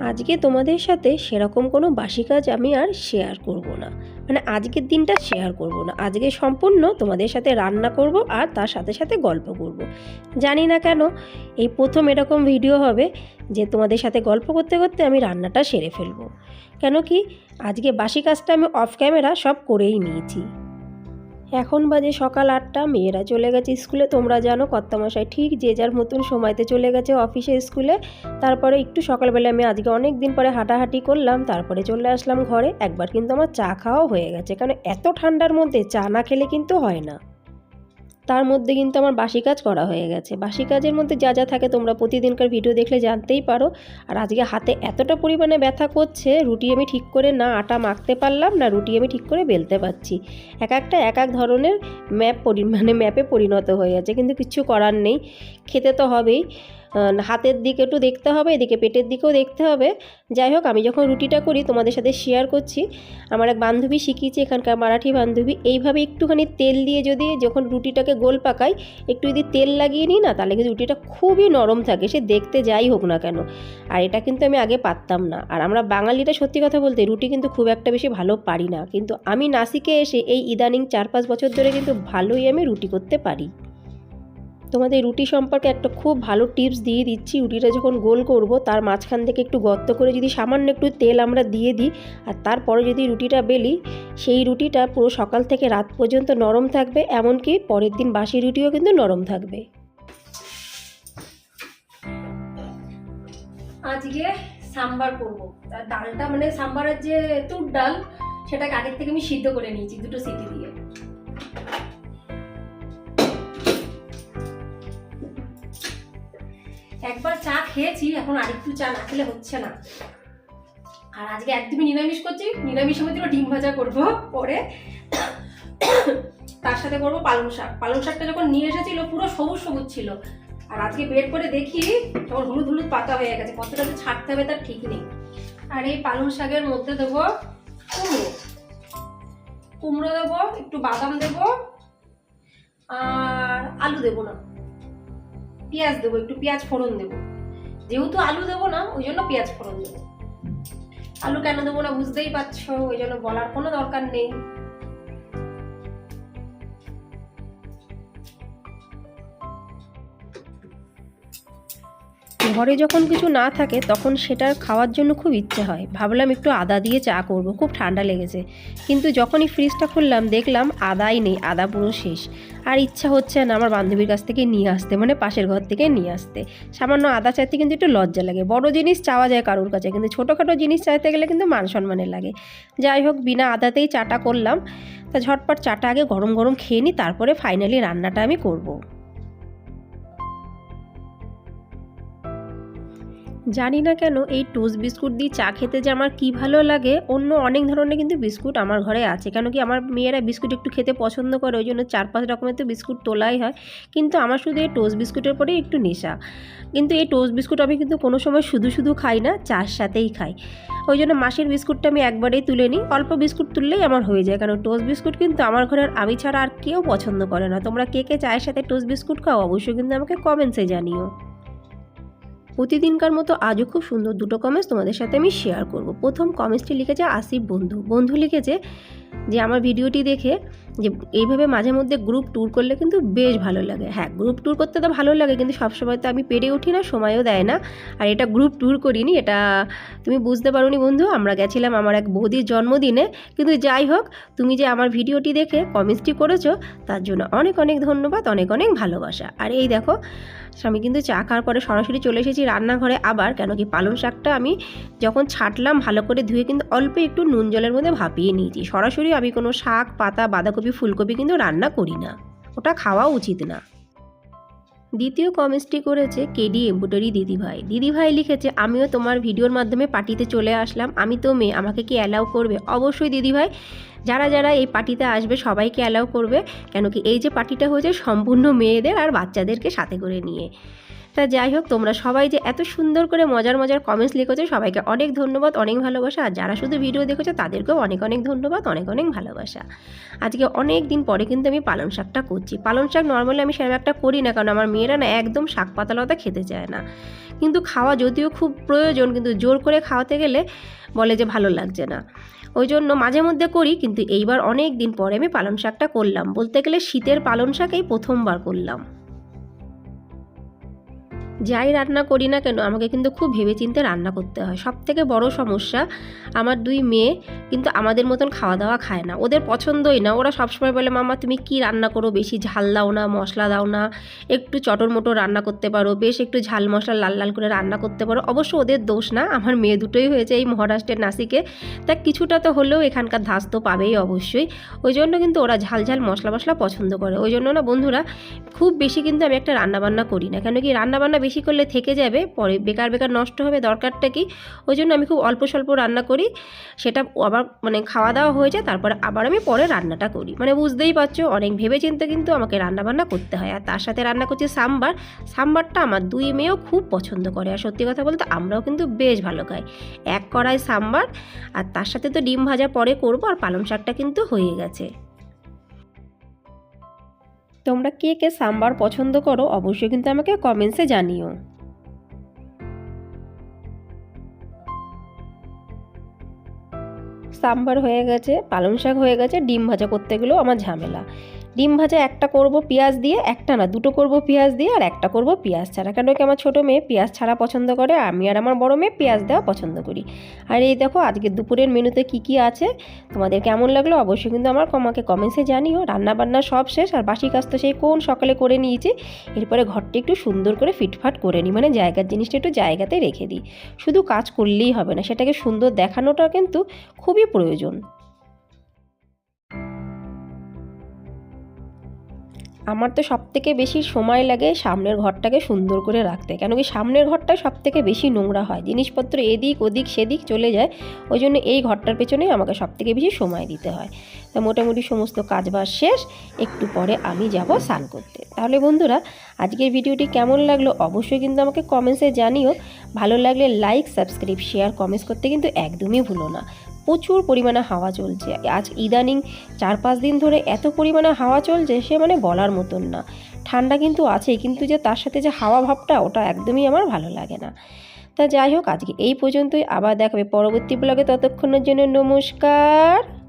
আজকে তোমাদের সাথে সেরকম কোনো বাসি কাজ আমি আর শেয়ার করব না। মানে আজকের দিনটা শেয়ার করব না। আজকে সম্পূর্ণ তোমাদের সাথে রান্না করব আর তার সাথে সাথে গল্প করব। জানি না কেন এই প্রথম এরকম ভিডিও হবে যে তোমাদের সাথে গল্প করতে করতে আমি রান্নাটা সেরে ফেলব। কেন কি আজকে বাসি কাজটা আমি অফ ক্যামেরা সব করেই নিয়েছি। এখন বাজে সকাল আটটা, মেয়েরা চলে গেছে স্কুলে। তোমরা জানো কর্তামশাই ঠিক যে যার মতন সময়তে চলে গেছে অফিসে, স্কুলে। তারপরে একটু সকালবেলা আমি আজকে অনেক দিন পরে হাঁটাহাঁটি করলাম, তারপরে চলে আসলাম ঘরে। একবার কিন্তু আমার চা খাওয়াও হয়ে গেছে। কারণ এত ঠান্ডার মধ্যে চা না খেলে কিন্তু হয় না। তার মধ্যে কিন্তু আমার বাসি কাজ করা হয়ে গেছে। বাসি কাজের মধ্যে যা যা থাকে তোমরা প্রতিদিনকার ভিডিও দেখলে জানতেই পারো। আর আজকে হাতে এতটা পরিমাণে ব্যথা করছে, রুটি আমি ঠিক করে না আটা মাখতে পারলাম না, রুটি আমি ঠিক করে বেলতে পারছি। এক একটা এক এক ধরনের ম্যাপ পরি মানে ম্যাপে পরিণত হয়ে যাচ্ছে কিন্তু কিছু করার নেই। খেতে তো হবেই। হাতের দিকে একটু দেখতে হবে, এদিকে পেটের দিকেও দেখতে হবে। যাই হোক, আমি যখন রুটিটা করি, তোমাদের সাথে শেয়ার করছি, আমার এক বান্ধবী শিখিয়েছে, এখানকার মারাঠি বান্ধবী, এইভাবে একটুখানি তেল দিয়ে যদি যখন রুটিটাকে গোল পাকাই, একটু যদি তেল লাগিয়ে নিই না, তাহলে কিন্তু রুটিটা খুবই নরম থাকে, সে দেখতে যাই হোক না কেন। আর এটা কিন্তু আমি আগে পারতাম না। আর আমরা বাঙালিরা সত্যি কথা বলতে, রুটি কিন্তু খুব একটা বেশি ভালো পারি না। কিন্তু আমি নাসিকে এসে এই ইদানিং চার পাঁচ বছর ধরে কিন্তু ভালোই আমি রুটি করতে পারি। তোমাদের রুটি সম্পর্কে একটা খুব ভালো টিপস দিয়ে দিচ্ছি। রুটিটা যখন গোল করব, তার মাঝখান থেকে একটু গর্ত করে যদি সামান্য একটু তেল আমরা দিয়ে দিই, আর তারপরে যদি রুটিটা বেলি, সেই রুটিটা পুরো সকাল থেকে রাত পর্যন্ত নরম থাকবে, এমনকি পরের দিন বাসি রুটিও কিন্তু নরম থাকবে। আজকে সাম্বার করব। তার ডালটা মানে সাম্বারের যে তুর ডাল, সেটাকে আগের থেকে আমি সিদ্ধ করে নিয়েছি, দুটো সিটি দিয়ে। একবার চা খেয়েছি, এখন আরেকটু চা না খেলে হচ্ছে না। আর আজকে একদমই নিরামিষ করছি নিরামিষের মধ্যে ডিম ভাজা করব পরে। তার সাথে করব পালং শাক। পালং শাকটা যখন নিয়ে এসেছিল, পুরো সবুজ সবুজ ছিল। আর আজকে বের করে দেখি তখন হলুদ হলুদ পাতা হয়ে গেছে, কতটা যে ছাড়তে হবে তার ঠিক নেই। আর এই পালং শাকের মধ্যে দেবো কুমড়ো। কুমড়ো দেবো, একটু বাদাম দেবো, আর আলু দেবো না। পেঁয়াজ দেবো, একটু পেঁয়াজ ফোড়ন দেবো। যেহেতু আলু দেবো না, ওই জন্য পেঁয়াজ ফোড়ন দেবো। আলু কেন দেবো না বুঝতেই পারছ, ওই জন্য বলার কোনো দরকার নেই। ঘরে যখন কিছু না থাকে, তখন সেটার খাওয়ার জন্য খুব ইচ্ছে হয়। ভাবলাম একটু আদা দিয়ে চা করব, খুব ঠান্ডা লেগেছে। কিন্তু যখনই ফ্রিজটা খুললাম, দেখলাম আদাই নেই, আদা পুরো শেষ। আর ইচ্ছা হচ্ছে না আমার বান্ধবীর কাছ থেকে নিয়ে আসতে মানে পাশের ঘর থেকে নিয়ে আসতে। সামান্য আদা চাইতে কিন্তু একটু লজ্জা লাগে। বড় জিনিস চাওয়া যায় কারোর কাছে, কিন্তু ছোটোখাটো জিনিস চাইতে গেলে কিন্তু মান সম্মানের লাগে। যাই হোক, বিনা আদাতেই চাটা করলাম। তা ঝটপট চাটা আগে গরম গরম খেয়ে নিই তারপরে ফাইনালি রান্নাটা আমি করব। জানি না কেন এই টোস্ট বিস্কুট দিয়ে চা খেতে যে আমার কি ভালো লাগে, অন্য অনেক ধরনের কিন্তু বিস্কুট আমার ঘরে আছে। কেন কি আমার মেয়েরা বিস্কুট একটু খেতে পছন্দ করে, ওই জন্য চার পাঁচ রকমের তো বিস্কুট তোলাই হয়। কিন্তু আমার শুধু এই টোস্ট বিস্কুটের পরেই একটু নেশা। কিন্তু এই টোস্ট বিস্কুট আমি কিন্তু কোনো সময় শুধু শুধু খাই না, চার সাথেই খাই। ওই জন্য মাসের বিস্কুটটা আমি একবারেই তুলে নিই। অল্প বিস্কুট তুললেই আমার হয়ে যায়। কারণ টোস্ট বিস্কুট কিন্তু আমার ঘরের আমি ছাড়া আর কেউ পছন্দ করে না। তোমরা কে কে চায়ের সাথে টোস্ট বিস্কুট খাও, অবশ্যই কিন্তু আমাকে কমেন্টসে জানিও। প্রতিদিনকার মতো আজও খুব সুন্দর দুটো কমেন্টস তোমাদের সাথে আমি শেয়ার করব। প্রথম কমেন্টসটি লিখেছে আসিফ বন্ধু। বন্ধু লিখেছে যে, আমার ভিডিওটি দেখে যে, এইভাবে মাঝে মধ্যে গ্রুপ ট্যুর করলে কিন্তু বেশ ভালো লাগে। হ্যাঁ গ্রুপ ট্যুর করতে তো ভালো লাগে, কিন্তু সবসময় তো আমি পেরে উঠি না, সময়ও দেয় না। আর এটা গ্রুপ ট্যুর করিনি, এটা তুমি বুঝতে পারোনি বন্ধু, আমরা গেছিলাম আমার এক বৌদির জন্মদিনে। কিন্তু যাই হোক, তুমি যে আমার ভিডিওটি দেখে কমেন্টসটি করেছ, তার জন্য অনেক অনেক ধন্যবাদ, অনেক অনেক ভালোবাসা। আর এই দেখো আমি কিন্তু চা খাওয়ার পরে সরাসরি চলে এসেছি রান্নাঘরে। আবার কেন কি পালং শাকটা আমি যখন ছাটলাম ভালো করে ধুয়ে কিন্তু অল্প একটু নুন জলের মধ্যে ভাপিয়ে নিয়েছি। সরাসরি আমি কোনো শাক, পাতা, বাঁধাকপি, ফুলকপি কিন্তু রান্না করি না। ওটা খাওয়া উচিত না। দ্বিতীয় কমেন্টসটি করেছে কেডি এম্বুটারি দিদিভাই। দিদিভাই লিখেছে, আমিও তোমার ভিডিওর মাধ্যমে পার্টিতে চলে আসলাম। আমি তো মেয়ে, আমাকে কি অ্যালাউ করবে? অবশ্যই দিদিভাই, যারা যারা এই পার্টিতে আসবে সবাইকে অ্যালাউ করবে কেন কি এই যে পার্টিটা হয়েছে সম্পূর্ণ মেয়েদের আর বাচ্চাদেরকে সাথে করে নিয়ে। তা যাই হোক, তোমরা সবাই যে এত সুন্দর করে মজার মজার কমেন্টস লিখেছো, সবাইকে অনেক ধন্যবাদ, অনেক ভালোবাসা। আর যারা শুধু ভিডিও দেখেছ, তাদেরকেও অনেক অনেক ধন্যবাদ, অনেক অনেক ভালোবাসা। আজকে অনেক দিন পরে কিন্তু আমি পালং শাকটা করছি। পালং শাক নর্মালি আমি সেরকম একটা করি না, কারণ আমার মেয়েরা না একদম শাক পাতালতা খেতে চায় না। কিন্তু খাওয়া যদিও খুব প্রয়োজন, কিন্তু জোর করে খাওয়াতে গেলে বলে যে ভালো লাগছে না। ওই জন্য মাঝে মধ্যে করি, কিন্তু এইবার অনেক দিন পরে আমি পালং শাকটা করলাম। বলতে গেলে শীতের পালং শাক এই প্রথমবার করলাম। যাই রান্না করি না কেন, আমাকে কিন্তু খুব ভেবেচিন্তে রান্না করতে হয়। সব থেকে বড় সমস্যা, আমার দুই মেয়ে কিন্তু আমাদের মতন খাওয়া দাওয়া খায় না। ওদের পছন্দই না। ওরা সবসময় বলে, মামা, তুমি কি রান্না করো? বেশি ঝাল দাও না, মশলা দাও না। একটু চটর মোটর রান্না করতে পারো, বেশ একটু ঝাল মশলা লাল লাল করে রান্না করতে পারো। অবশ্য ওদের দোষ না, আমার মেয়ে দুটোই হয়েছে এই মহারাষ্ট্রের নাসিকে। তা কিছুটা তো হলেও এখানকার ধাস তো পাবেই অবশ্যই। ওই জন্য কিন্তু ওরা ঝাল ঝাল মশলা মশলা পছন্দ করে। ওই জন্য না বন্ধুরা, খুব বেশি কিন্তু আমি একটা রান্নাবান্না করি না। কেন কি রান্নাবান্না বেশি করলে থেকে যাবে, পরে বেকার বেকার নষ্ট হবে দরকারটা কি? ওই জন্য আমি খুব অল্প স্বল্প রান্না করি। সেটা আবার মানে খাওয়া দাওয়া হয়ে যায়, তারপরে আবার আমি পরে রান্নাটা করি। মানে বুঝতেই পারছ, অনেক ভেবে চিন্তে কিন্তু আমাকে রান্না বান্না করতে হয়। আর তার সাথে রান্না করছি সাম্বার। সাম্বারটা আমার দুই মেয়েও খুব পছন্দ করে। আর সত্যি কথা বলতে আমরাও কিন্তু বেশ ভালো খাই। এক কড়াই সাম্বার, আর তার সাথে তো ডিম ভাজা পরে করব, আর পালং শাকটা কিন্তু হয়ে গেছে। তোমরা কে কে সাম্বার পছন্দ করো অবশ্যই কিন্তু আমাকে কমেন্টসে জানিও। সাম্বার হয়ে গেছে, পালং শাক হয়ে গেছে, ডিম ভাজা করতে গেলেও আমার ঝামেলা। ডিম ভাজা একটা করব পেঁয়াজ দিয়ে, একটা না, দুটো করব পেঁয়াজ দিয়ে আর একটা করব পেঁয়াজ ছাড়া। কেন কি আমার ছোটো মেয়ে পেঁয়াজ ছাড়া পছন্দ করে, আমি আর আমার বড় মেয়ে পেঁয়াজ দেওয়া পছন্দ করি। আর এই দেখো, আজকে দুপুরের মেনুতে কি কি আছে? তোমাদের কেমন লাগল অবশ্যই কিন্তু আমার আমাকে কমেন্টসে জানিও। রান্না বান্না সব শেষ আর বাসি কাজ তো সেই কোন সকালে করে নিয়েছি। এরপরে ঘরটা একটু সুন্দর করে ফিটফাট করে নিই মানে জায়গার জিনিসটা একটু জায়গাতে রেখে দিই। শুধু কাজ করলেই হবে না, সেটাকে সুন্দর দেখানোটা কিন্তু খুবই প্রয়োজন। আমার তো সব থেকে বেশি সময় লাগে সামনের ঘরটাকে সুন্দর করে রাখতে। কেন কি সামনের ঘরটা সব থেকে বেশি নোংরা হয়। জিনিসপত্র এদিক ওদিক সেদিক চলে যায়। ওই জন্য এই ঘরটার পেছনেই আমাকে সব থেকে বেশি সময় দিতে হয়। তা মোটামুটি সমস্ত কাজবাজ শেষ। একটু পরে আমি যাব স্নান করতে। তাহলে বন্ধুরা, আজকের ভিডিওটি কেমন লাগল অবশ্যই কিন্তু আমাকে কমেন্টসে জানিও। ভালো লাগলে লাইক সাবস্ক্রাইব শেয়ার কমেন্টস করতে কিন্তু একদমই ভুলো না। প্রচুর পরিমাণে হাওয়া চলছে। আজ ইদানিং চার পাঁচ দিন ধরে এত পরিমাণে হাওয়া চলছে সে মানে বলার মতন না। ঠান্ডা কিন্তু আছে কিন্তু যে তার সাথে যে হাওয়া ভাবটা ওটা একদমই আমার ভালো লাগে না। তা যাই হোক, আজকে এই পর্যন্তই। আবার দেখাবে পরবর্তী ব্লগে ততক্ষণের জন্য নমস্কার।